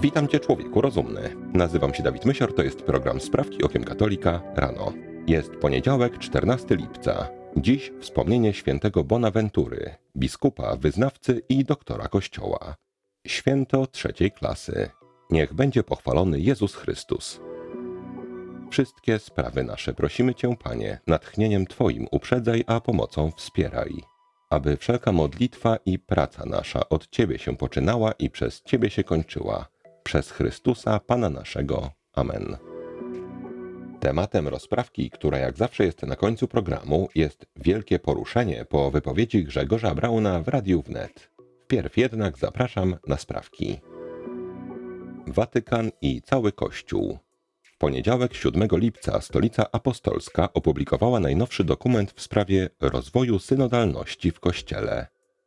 Witam Cię, człowieku rozumny. Nazywam się Dawid Mysior, to jest program Sprawki Okiem Katolika rano. Jest poniedziałek, 14 lipca. Dziś wspomnienie świętego Bonaventury, biskupa, wyznawcy i doktora Kościoła. Święto trzeciej klasy. Niech będzie pochwalony Jezus Chrystus. Wszystkie sprawy nasze prosimy Cię, Panie, natchnieniem Twoim uprzedzaj, a pomocą wspieraj. Aby wszelka modlitwa i praca nasza od Ciebie się poczynała i przez Ciebie się kończyła. Przez Chrystusa, Pana naszego. Amen. Tematem rozprawki, która jak zawsze jest na końcu programu, jest wielkie poruszenie po wypowiedzi Grzegorza Brauna w Radiu Wnet. Wpierw jednak zapraszam na sprawki. Watykan i cały Kościół. W poniedziałek 7 lipca Stolica Apostolska opublikowała najnowszy dokument w sprawie rozwoju synodalności w Kościele.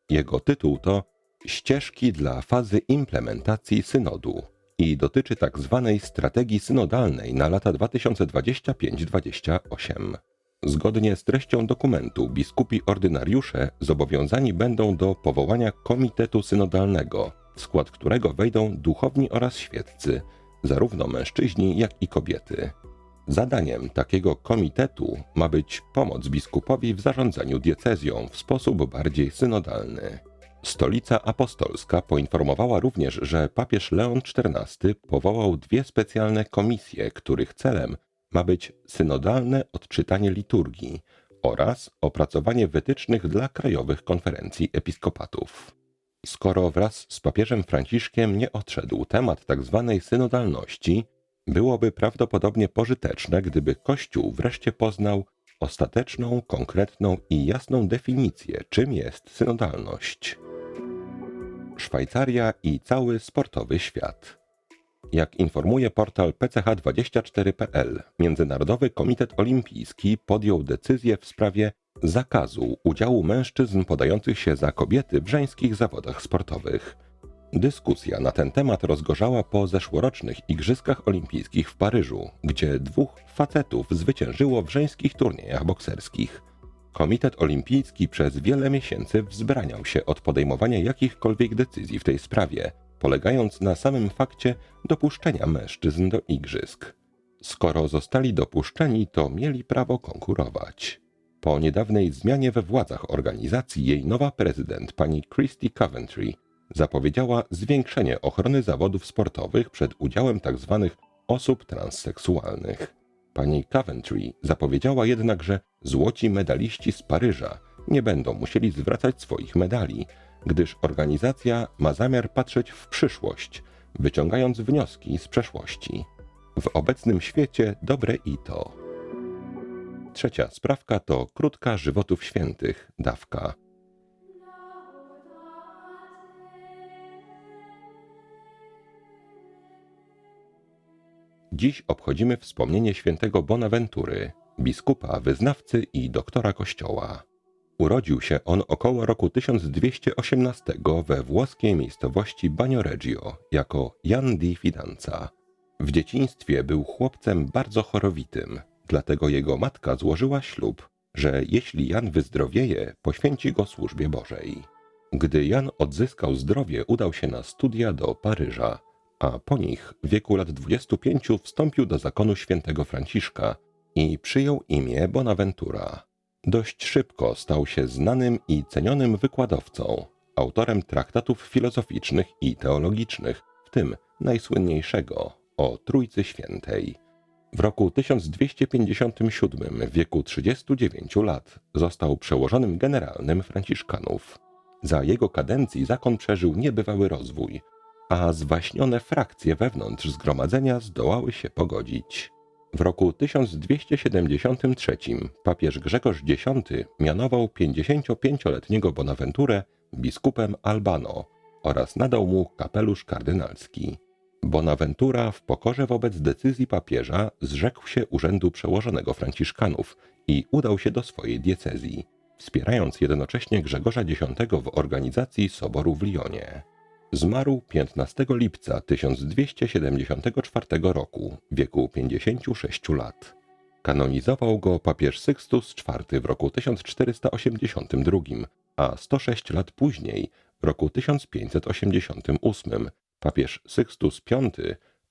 Jego tytuł to Ścieżki dla fazy implementacji synodu i dotyczy tak zwanej strategii synodalnej na lata 2025-28. Zgodnie z treścią dokumentu biskupi ordynariusze zobowiązani będą do powołania komitetu synodalnego, w skład którego wejdą duchowni oraz świeccy, zarówno mężczyźni, jak i kobiety. Zadaniem takiego komitetu ma być pomoc biskupowi w zarządzaniu diecezją w sposób bardziej synodalny. Stolica Apostolska poinformowała również, że papież Leon XIV powołał dwie specjalne komisje, których celem ma być synodalne odczytanie liturgii oraz opracowanie wytycznych dla krajowych konferencji episkopatów. Skoro wraz z papieżem Franciszkiem nie odszedł temat tzw. synodalności, byłoby prawdopodobnie pożyteczne, gdyby Kościół wreszcie poznał ostateczną, konkretną i jasną definicję, czym jest synodalność. Szwajcaria i cały sportowy świat. Jak informuje portal pch24.pl, Międzynarodowy Komitet Olimpijski podjął decyzję w sprawie zakazu udziału mężczyzn podających się za kobiety w żeńskich zawodach sportowych. Dyskusja na ten temat rozgorzała po zeszłorocznych Igrzyskach Olimpijskich w Paryżu, gdzie dwóch facetów zwyciężyło w żeńskich turniejach bokserskich. Komitet Olimpijski przez wiele miesięcy wzbraniał się od podejmowania jakichkolwiek decyzji w tej sprawie, polegając na samym fakcie dopuszczenia mężczyzn do igrzysk. Skoro zostali dopuszczeni, to mieli prawo konkurować. Po niedawnej zmianie we władzach organizacji jej nowa prezydent, pani Christy Coventry, zapowiedziała zwiększenie ochrony zawodów sportowych przed udziałem tzw. osób transseksualnych. Pani Coventry zapowiedziała jednak, że złoci medaliści z Paryża nie będą musieli zwracać swoich medali, gdyż organizacja ma zamiar patrzeć w przyszłość, wyciągając wnioski z przeszłości. W obecnym świecie dobre i to. Trzecia sprawka to krótka żywotów świętych, dawka. Dziś obchodzimy wspomnienie świętego Bonaventury, biskupa, wyznawcy i doktora Kościoła. Urodził się on około roku 1218 we włoskiej miejscowości Bagnoregio jako Jan di Fidanza. W dzieciństwie był chłopcem bardzo chorowitym, dlatego jego matka złożyła ślub, że jeśli Jan wyzdrowieje, poświęci go służbie Bożej. Gdy Jan odzyskał zdrowie, udał się na studia do Paryża, a po nich w wieku lat 25 wstąpił do zakonu świętego Franciszka i przyjął imię Bonaventura. Dość szybko stał się znanym i cenionym wykładowcą, autorem traktatów filozoficznych i teologicznych, w tym najsłynniejszego o Trójcy Świętej. W roku 1257, w wieku 39 lat, został przełożonym generalnym Franciszkanów. Za jego kadencji zakon przeżył niebywały rozwój, a zwaśnione frakcje wewnątrz zgromadzenia zdołały się pogodzić. W roku 1273 papież Grzegorz X mianował 55-letniego Bonaventurę biskupem Albano oraz nadał mu kapelusz kardynalski. Bonaventura w pokorze wobec decyzji papieża zrzekł się urzędu przełożonego Franciszkanów i udał się do swojej diecezji, wspierając jednocześnie Grzegorza X w organizacji soboru w Lyonie. Zmarł 15 lipca 1274 roku, w wieku 56 lat. Kanonizował go papież Sykstus IV w roku 1482, a 106 lat później, w roku 1588, Papież Sykstus V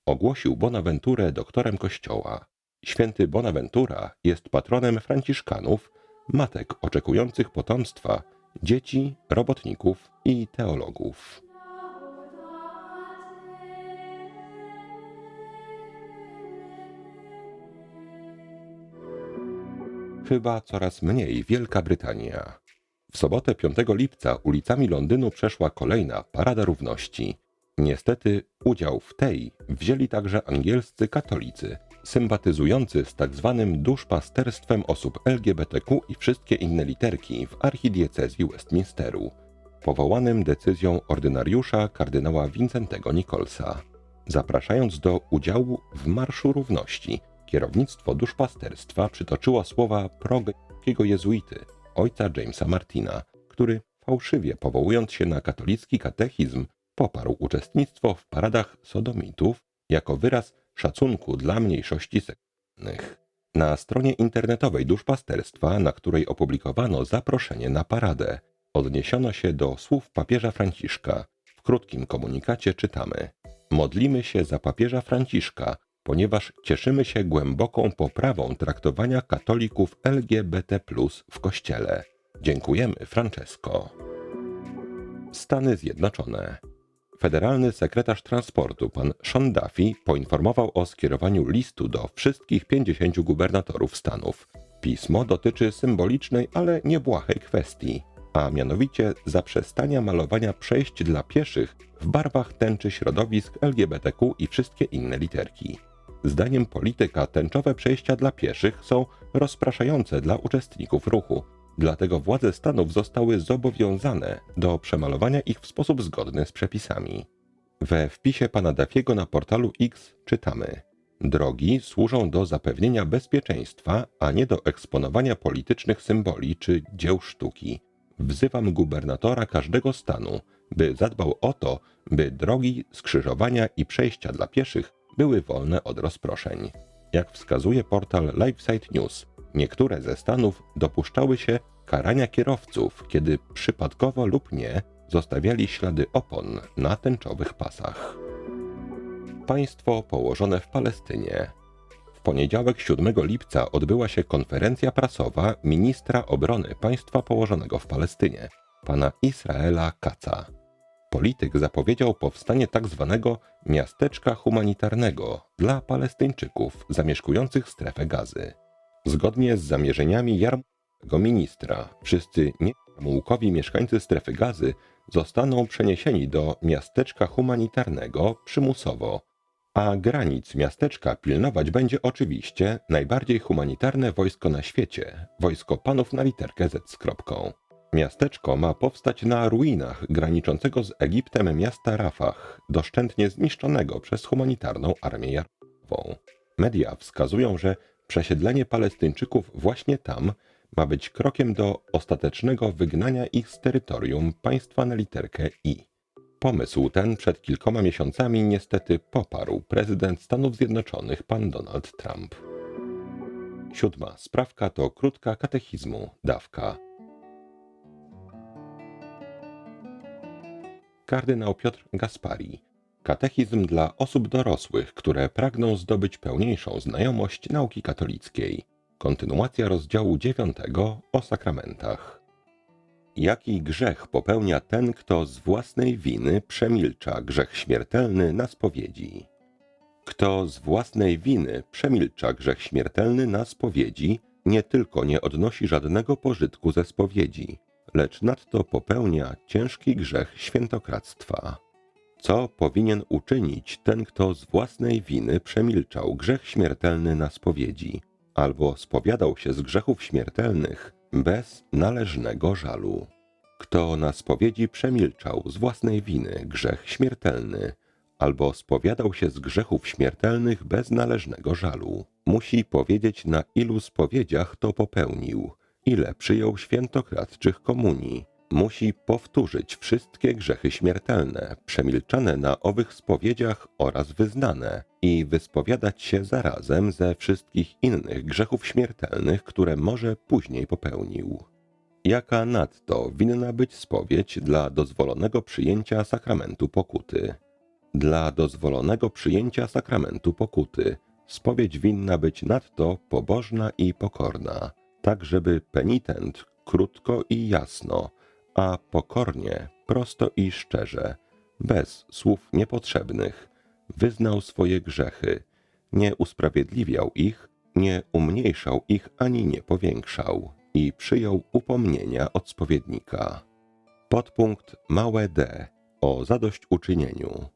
ogłosił Bonaventurę doktorem Kościoła. Święty Bonaventura jest patronem franciszkanów, matek oczekujących potomstwa, dzieci, robotników i teologów. Chyba coraz mniej Wielka Brytania. W sobotę 5 lipca ulicami Londynu przeszła kolejna Parada Równości. Niestety udział w tej wzięli także angielscy katolicy, sympatyzujący z. Tak duszpasterstwem osób LGBTQ i wszystkie inne literki w archidiecezji Westminsteru, powołanym decyzją ordynariusza kardynała Vincentego Nicholsa. Zapraszając do udziału w Marszu Równości, kierownictwo duszpasterstwa przytoczyło słowa progejskiego jezuity, ojca Jamesa Martina, który fałszywie powołując się na katolicki katechizm, poparł uczestnictwo w paradach sodomitów jako wyraz szacunku dla mniejszości seksualnych. Na stronie internetowej duszpasterstwa, na której opublikowano zaproszenie na paradę, odniesiono się do słów papieża Franciszka. W krótkim komunikacie czytamy: Modlimy się za papieża Franciszka, ponieważ cieszymy się głęboką poprawą traktowania katolików LGBT w Kościele. Dziękujemy, Francesco. Stany Zjednoczone. Federalny sekretarz transportu pan Sean Duffy poinformował o skierowaniu listu do wszystkich 50 gubernatorów Stanów. Pismo dotyczy symbolicznej, ale niebłahej kwestii, a mianowicie zaprzestania malowania przejść dla pieszych w barwach tęczy środowisk LGBTQ i wszystkie inne literki. Zdaniem polityka tęczowe przejścia dla pieszych są rozpraszające dla uczestników ruchu, dlatego władze Stanów zostały zobowiązane do przemalowania ich w sposób zgodny z przepisami. We wpisie pana Dafiego na portalu X czytamy: Drogi służą do zapewnienia bezpieczeństwa, a nie do eksponowania politycznych symboli czy dzieł sztuki. Wzywam gubernatora każdego stanu, by zadbał o to, by drogi, skrzyżowania i przejścia dla pieszych były wolne od rozproszeń. Jak wskazuje portal LifeSite News, niektóre ze stanów dopuszczały się karania kierowców, kiedy przypadkowo lub nie zostawiali ślady opon na tęczowych pasach. Państwo położone w Palestynie. W poniedziałek 7 lipca odbyła się konferencja prasowa ministra obrony państwa położonego w Palestynie, pana Israela Kaca polityk zapowiedział powstanie tzw. Tak miasteczka humanitarnego dla Palestyńczyków zamieszkujących strefę gazy. Zgodnie z zamierzeniami jarmułkowego ministra, wszyscy niejarmułkowi mieszkańcy strefy gazy zostaną przeniesieni do miasteczka humanitarnego przymusowo, a granic miasteczka pilnować będzie oczywiście najbardziej humanitarne wojsko na świecie, wojsko panów na literkę Z kropką. Miasteczko ma powstać na ruinach graniczącego z Egiptem miasta Rafah, doszczętnie zniszczonego przez humanitarną armię jarmową. Media wskazują, że przesiedlenie Palestyńczyków właśnie tam ma być krokiem do ostatecznego wygnania ich z terytorium państwa na literkę I. Pomysł ten przed kilkoma miesiącami niestety poparł prezydent Stanów Zjednoczonych pan Donald Trump. Siódma sprawka to krótka katechizmu, dawka. Kardynał Piotr Gaspari. Katechizm dla osób dorosłych, które pragną zdobyć pełniejszą znajomość nauki katolickiej. Kontynuacja rozdziału 9 o sakramentach. Jaki grzech popełnia ten, kto z własnej winy przemilcza grzech śmiertelny na spowiedzi? Kto z własnej winy przemilcza grzech śmiertelny na spowiedzi, nie tylko nie odnosi żadnego pożytku ze spowiedzi, lecz nadto popełnia ciężki grzech świętokradztwa. Co powinien uczynić ten, kto z własnej winy przemilczał grzech śmiertelny na spowiedzi, albo spowiadał się z grzechów śmiertelnych bez należnego żalu? Kto na spowiedzi przemilczał z własnej winy grzech śmiertelny, albo spowiadał się z grzechów śmiertelnych bez należnego żalu, musi powiedzieć, na ilu spowiedziach to popełnił – ile przyjął świętokradczych komunii, musi powtórzyć wszystkie grzechy śmiertelne, przemilczane na owych spowiedziach oraz wyznane i wyspowiadać się zarazem ze wszystkich innych grzechów śmiertelnych, które może później popełnił. Jaka nadto winna być spowiedź dla dozwolonego przyjęcia sakramentu pokuty? Dla dozwolonego przyjęcia sakramentu pokuty spowiedź winna być nadto pobożna i pokorna, tak żeby penitent krótko i jasno, a pokornie, prosto i szczerze, bez słów niepotrzebnych, wyznał swoje grzechy, nie usprawiedliwiał ich, nie umniejszał ich ani nie powiększał i przyjął upomnienia od spowiednika. Podpunkt małe d o zadośćuczynieniu.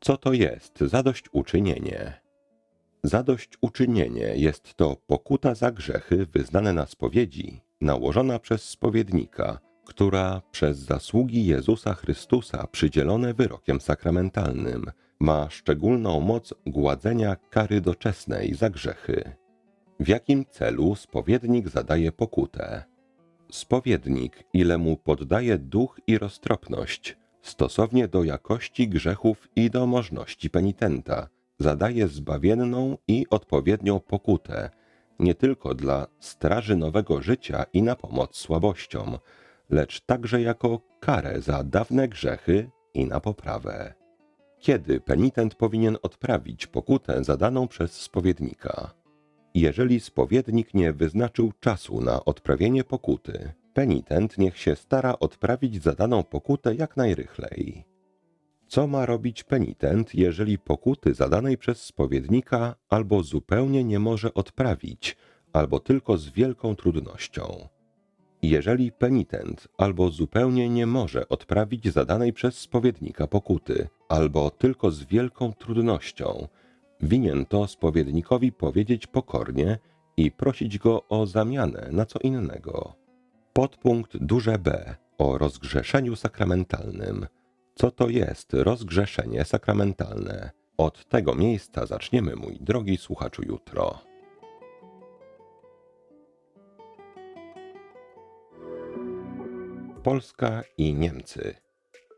Co to jest zadośćuczynienie? Zadośćuczynienie jest to pokuta za grzechy wyznane na spowiedzi, nałożona przez spowiednika, która przez zasługi Jezusa Chrystusa przydzielone wyrokiem sakramentalnym ma szczególną moc gładzenia kary doczesnej za grzechy. W jakim celu spowiednik zadaje pokutę? Spowiednik, ile mu poddaje duch i roztropność, stosownie do jakości grzechów i do możności penitenta, zadaje zbawienną i odpowiednią pokutę, nie tylko dla straży nowego życia i na pomoc słabościom, lecz także jako karę za dawne grzechy i na poprawę. Kiedy penitent powinien odprawić pokutę zadaną przez spowiednika? Jeżeli spowiednik nie wyznaczył czasu na odprawienie pokuty, penitent niech się stara odprawić zadaną pokutę jak najrychlej. Co ma robić penitent, jeżeli pokuty zadanej przez spowiednika albo zupełnie nie może odprawić, albo tylko z wielką trudnością? Jeżeli penitent albo zupełnie nie może odprawić zadanej przez spowiednika pokuty, albo tylko z wielką trudnością, winien to spowiednikowi powiedzieć pokornie i prosić go o zamianę na co innego. Podpunkt duże B o rozgrzeszeniu sakramentalnym. Co to jest rozgrzeszenie sakramentalne? Od tego miejsca zaczniemy, mój drogi słuchaczu, jutro. Polska i Niemcy.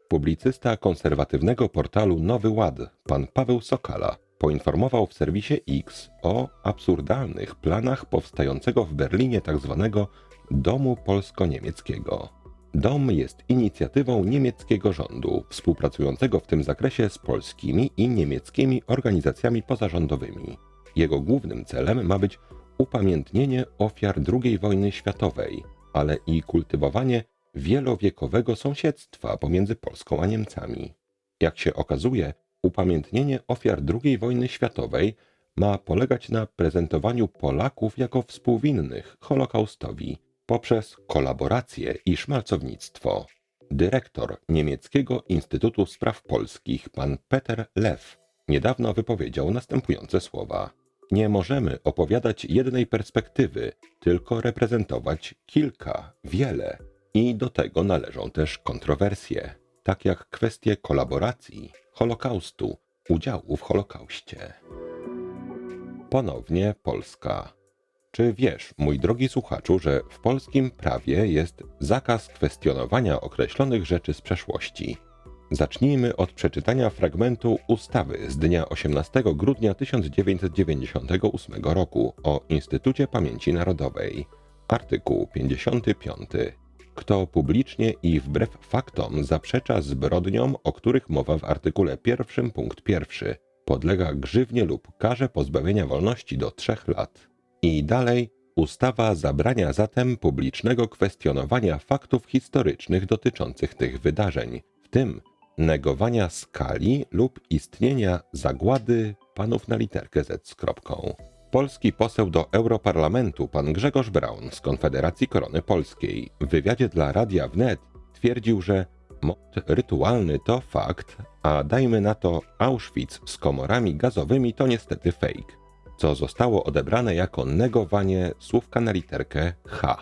Publicysta konserwatywnego portalu Nowy Ład, pan Paweł Sokala, poinformował w serwisie X o absurdalnych planach powstającego w Berlinie tzw. Domu Polsko-Niemieckiego. Dom jest inicjatywą niemieckiego rządu, współpracującego w tym zakresie z polskimi i niemieckimi organizacjami pozarządowymi. Jego głównym celem ma być upamiętnienie ofiar II wojny światowej, ale i kultywowanie wielowiekowego sąsiedztwa pomiędzy Polską a Niemcami. Jak się okazuje, upamiętnienie ofiar II wojny światowej ma polegać na prezentowaniu Polaków jako współwinnych Holokaustowi poprzez kolaborację i szmalcownictwo. Dyrektor Niemieckiego Instytutu Spraw Polskich, pan Peter Lew, niedawno wypowiedział następujące słowa. Nie możemy opowiadać jednej perspektywy, tylko reprezentować kilka, wiele. I do tego należą też kontrowersje, tak jak kwestie kolaboracji, Holokaustu, udziału w Holokauście. Ponownie Polska. Czy wiesz, mój drogi słuchaczu, że w polskim prawie jest zakaz kwestionowania określonych rzeczy z przeszłości? Zacznijmy od przeczytania fragmentu ustawy z dnia 18 grudnia 1998 roku o Instytucie Pamięci Narodowej. Artykuł 55. Kto publicznie i wbrew faktom zaprzecza zbrodniom, o których mowa w artykule 1 punkt 1, podlega grzywnie lub karze pozbawienia wolności do trzech lat. I dalej, ustawa zabrania zatem publicznego kwestionowania faktów historycznych dotyczących tych wydarzeń, w tym negowania skali lub istnienia zagłady panów na literkę Z kropką. Polski poseł do Europarlamentu pan Grzegorz Braun z Konfederacji Korony Polskiej w wywiadzie dla Radia Wnet twierdził, że mod rytualny to fakt, a dajmy na to Auschwitz z komorami gazowymi to niestety fake, co zostało odebrane jako negowanie słówka na literkę H.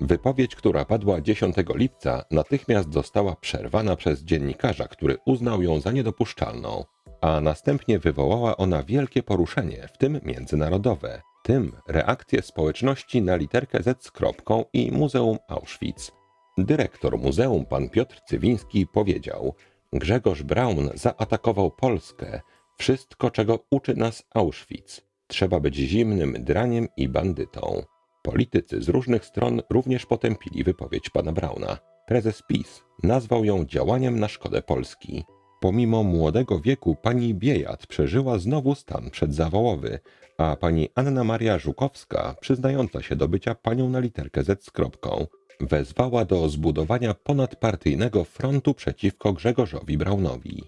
Wypowiedź, która padła 10 lipca, natychmiast została przerwana przez dziennikarza, który uznał ją za niedopuszczalną a następnie wywołała ona wielkie poruszenie, w tym międzynarodowe, tym reakcję społeczności na literkę Z z kropką i Muzeum Auschwitz. Dyrektor muzeum pan Piotr Cywiński powiedział: Grzegorz Braun zaatakował Polskę. Wszystko, czego uczy nas Auschwitz. Trzeba być zimnym draniem i bandytą. Politycy z różnych stron również potępili wypowiedź pana Brauna. Prezes PiS nazwał ją działaniem na szkodę Polski. Pomimo młodego wieku pani Biejat przeżyła znowu stan przedzawałowy, a pani Anna Maria Żukowska, przyznająca się do bycia panią na literkę Z z kropką, wezwała do zbudowania ponadpartyjnego frontu przeciwko Grzegorzowi Braunowi.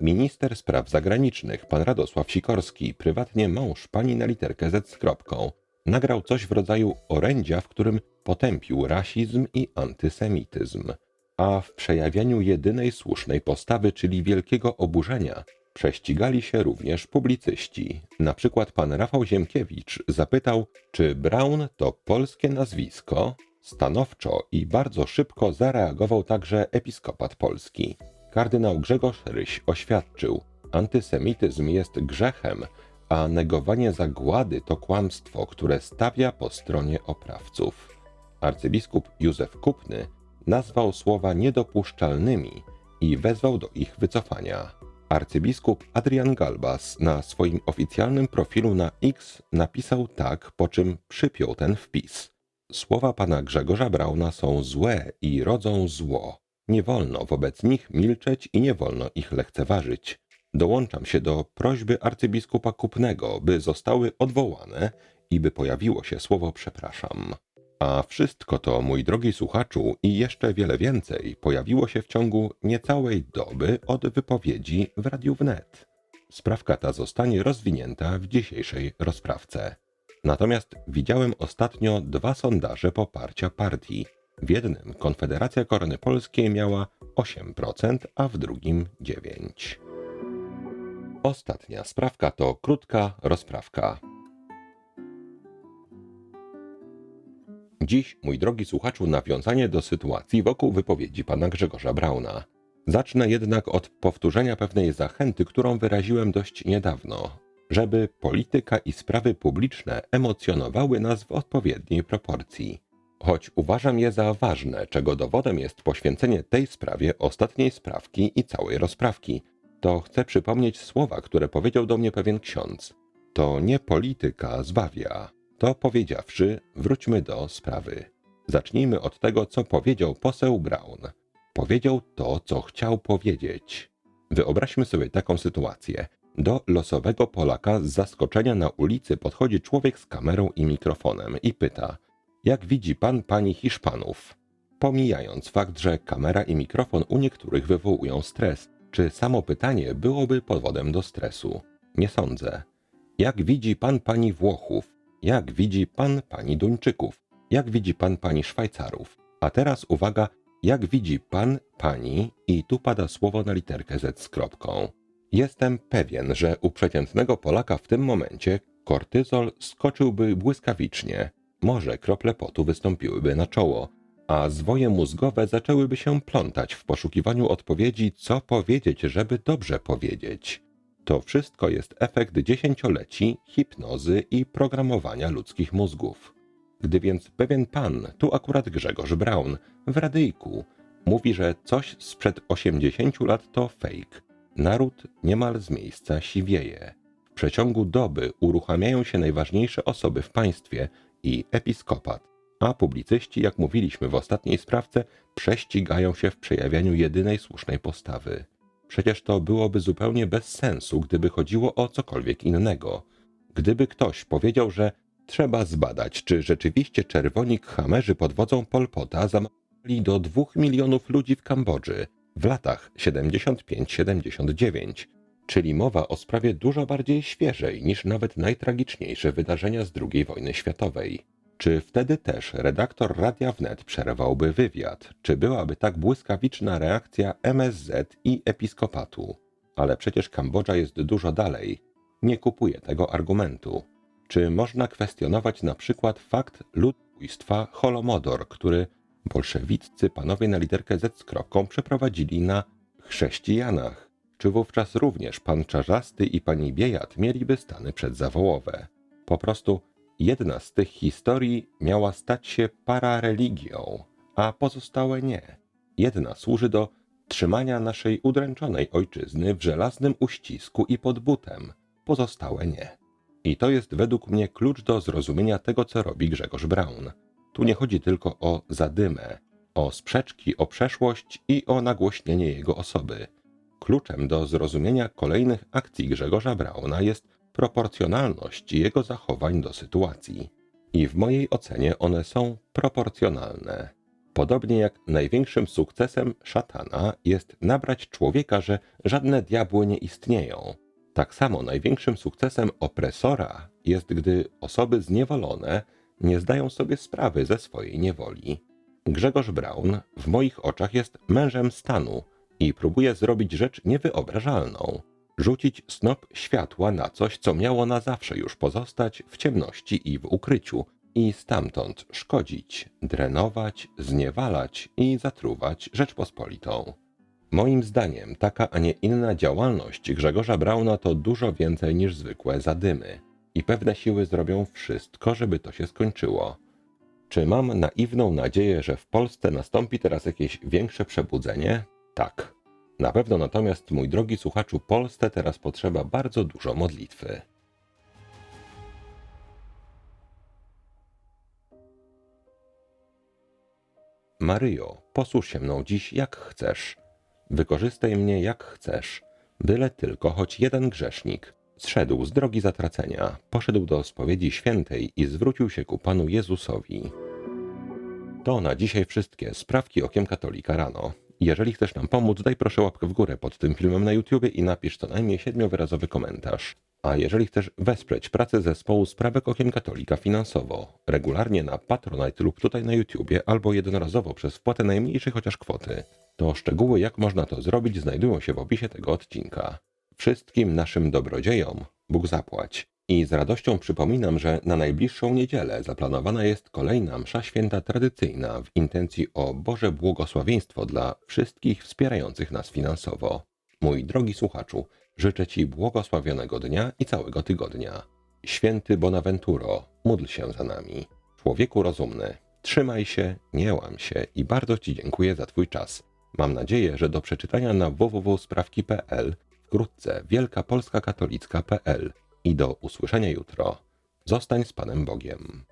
Minister spraw zagranicznych, pan Radosław Sikorski, prywatnie mąż pani na literkę Z z kropką, nagrał coś w rodzaju orędzia, w którym potępił rasizm i antysemityzm. A w przejawianiu jedynej słusznej postawy, czyli wielkiego oburzenia, prześcigali się również publicyści. Na przykład pan Rafał Ziemkiewicz zapytał, czy Braun to polskie nazwisko? Stanowczo i bardzo szybko zareagował także episkopat polski. Kardynał Grzegorz Ryś oświadczył, antysemityzm jest grzechem, a negowanie zagłady to kłamstwo, które stawia po stronie oprawców. Arcybiskup Józef Kupny nazwał słowa niedopuszczalnymi i wezwał do ich wycofania. Arcybiskup Adrian Galbas na swoim oficjalnym profilu na X napisał tak, po czym przypiął ten wpis. Słowa pana Grzegorza Brauna są złe i rodzą zło. Nie wolno wobec nich milczeć i nie wolno ich lekceważyć. Dołączam się do prośby arcybiskupa Kupnego, by zostały odwołane i by pojawiło się słowo przepraszam. A wszystko to, mój drogi słuchaczu, i jeszcze wiele więcej pojawiło się w ciągu niecałej doby od wypowiedzi w Radiu Wnet. Sprawka ta zostanie rozwinięta w dzisiejszej rozprawce. Natomiast widziałem ostatnio dwa sondaże poparcia partii. W jednym Konfederacja Korony Polskiej miała 8%, a w drugim 9%. Ostatnia sprawka to krótka rozprawka. Dziś, mój drogi słuchaczu, nawiązanie do sytuacji wokół wypowiedzi pana Grzegorza Brauna. Zacznę jednak od powtórzenia pewnej zachęty, którą wyraziłem dość niedawno, żeby polityka i sprawy publiczne emocjonowały nas w odpowiedniej proporcji. Choć uważam je za ważne, czego dowodem jest poświęcenie tej sprawie ostatniej sprawki i całej rozprawki, to chcę przypomnieć słowa, które powiedział do mnie pewien ksiądz. To nie polityka zbawia. To powiedziawszy, wróćmy do sprawy. Zacznijmy od tego, co powiedział poseł Brown. Powiedział to, co chciał powiedzieć. Wyobraźmy sobie taką sytuację. Do losowego Polaka z zaskoczenia na ulicy podchodzi człowiek z kamerą i mikrofonem i pyta: Jak widzi pan pani Hiszpanów? Pomijając fakt, że kamera i mikrofon u niektórych wywołują stres, czy samo pytanie byłoby powodem do stresu? Nie sądzę. Jak widzi pan pani Włochów? Jak widzi pan pani Duńczyków? Jak widzi pan pani Szwajcarów? A teraz uwaga, jak widzi pan pani i tu pada słowo na literkę Z z kropką. Jestem pewien, że u przeciętnego Polaka w tym momencie kortyzol skoczyłby błyskawicznie. Może krople potu wystąpiłyby na czoło, a zwoje mózgowe zaczęłyby się plątać w poszukiwaniu odpowiedzi, co powiedzieć, żeby dobrze powiedzieć. To wszystko jest efekt dziesięcioleci hipnozy i programowania ludzkich mózgów. Gdy więc pewien pan, tu akurat Grzegorz Braun, w radyjku, mówi, że coś sprzed 80 lat to fake, naród niemal z miejsca siwieje. W przeciągu doby uruchamiają się najważniejsze osoby w państwie i episkopat, a publicyści, jak mówiliśmy w ostatniej sprawce, prześcigają się w przejawianiu jedynej słusznej postawy. Przecież to byłoby zupełnie bez sensu, gdyby chodziło o cokolwiek innego. Gdyby ktoś powiedział, że trzeba zbadać, czy rzeczywiście czerwoni khamerzy pod wodzą Polpota zamknęli do dwóch milionów ludzi w Kambodży w latach 75-79, czyli mowa o sprawie dużo bardziej świeżej niż nawet najtragiczniejsze wydarzenia z II wojny światowej. Czy wtedy też redaktor Radia Wnet przerwałby wywiad? Czy byłaby tak błyskawiczna reakcja MSZ i episkopatu? Ale przecież Kambodża jest dużo dalej. Nie kupuję tego argumentu. Czy można kwestionować na przykład fakt ludobójstwa Holomodor, który bolszewiccy panowie na literkę Z z kropką przeprowadzili na chrześcijanach? Czy wówczas również pan Czarzasty i pani Biejat mieliby stany przedzawołowe? Po prostu Jedna z tych historii miała stać się parareligią, a pozostałe nie. Jedna służy do trzymania naszej udręczonej ojczyzny w żelaznym uścisku i pod butem, pozostałe nie. I to jest według mnie klucz do zrozumienia tego, co robi Grzegorz Braun. Tu nie chodzi tylko o zadymę, o sprzeczki, o przeszłość i o nagłośnienie jego osoby. Kluczem do zrozumienia kolejnych akcji Grzegorza Brauna jest proporcjonalność jego zachowań do sytuacji. I w mojej ocenie one są proporcjonalne. Podobnie jak największym sukcesem szatana jest nabrać człowieka, że żadne diabły nie istnieją. Tak samo największym sukcesem opresora jest, gdy osoby zniewolone nie zdają sobie sprawy ze swojej niewoli. Grzegorz Braun w moich oczach jest mężem stanu i próbuje zrobić rzecz niewyobrażalną rzucić snop światła na coś, co miało na zawsze już pozostać w ciemności i w ukryciu, i stamtąd szkodzić, drenować, zniewalać i zatruwać Rzeczpospolitą. Moim zdaniem taka, a nie inna działalność Grzegorza Brauna to dużo więcej niż zwykłe zadymy. I pewne siły zrobią wszystko, żeby to się skończyło. Czy mam naiwną nadzieję, że w Polsce nastąpi teraz jakieś większe przebudzenie? Tak. Na pewno natomiast, mój drogi słuchaczu, Polsce teraz potrzeba bardzo dużo modlitwy. Maryjo, posłuż się mną dziś jak chcesz. Wykorzystaj mnie jak chcesz. Byle tylko choć jeden grzesznik zszedł z drogi zatracenia, poszedł do spowiedzi świętej i zwrócił się ku Panu Jezusowi. To na dzisiaj wszystkie sprawki okiem katolika rano. Jeżeli chcesz nam pomóc, daj proszę łapkę w górę pod tym filmem na YouTubie i napisz co najmniej siedmiowyrazowy komentarz. A jeżeli chcesz wesprzeć pracę zespołu Sprawek Okiem Katolika finansowo, regularnie na Patronite lub tutaj na YouTubie, albo jednorazowo przez wpłatę najmniejszej chociaż kwoty, to szczegóły jak można to zrobić znajdują się w opisie tego odcinka. Wszystkim naszym dobrodziejom Bóg zapłać. I z radością przypominam, że na najbliższą niedzielę zaplanowana jest kolejna msza święta tradycyjna w intencji o Boże błogosławieństwo dla wszystkich wspierających nas finansowo. Mój drogi słuchaczu, życzę Ci błogosławionego dnia i całego tygodnia. Święty Bonaventuro, módl się za nami. Człowieku rozumny, trzymaj się, nie łam się i bardzo Ci dziękuję za Twój czas. Mam nadzieję, że do przeczytania na www.sprawki.pl wkrótce wielkapolskakatolicka.pl i do usłyszenia jutro. Zostań z Panem Bogiem.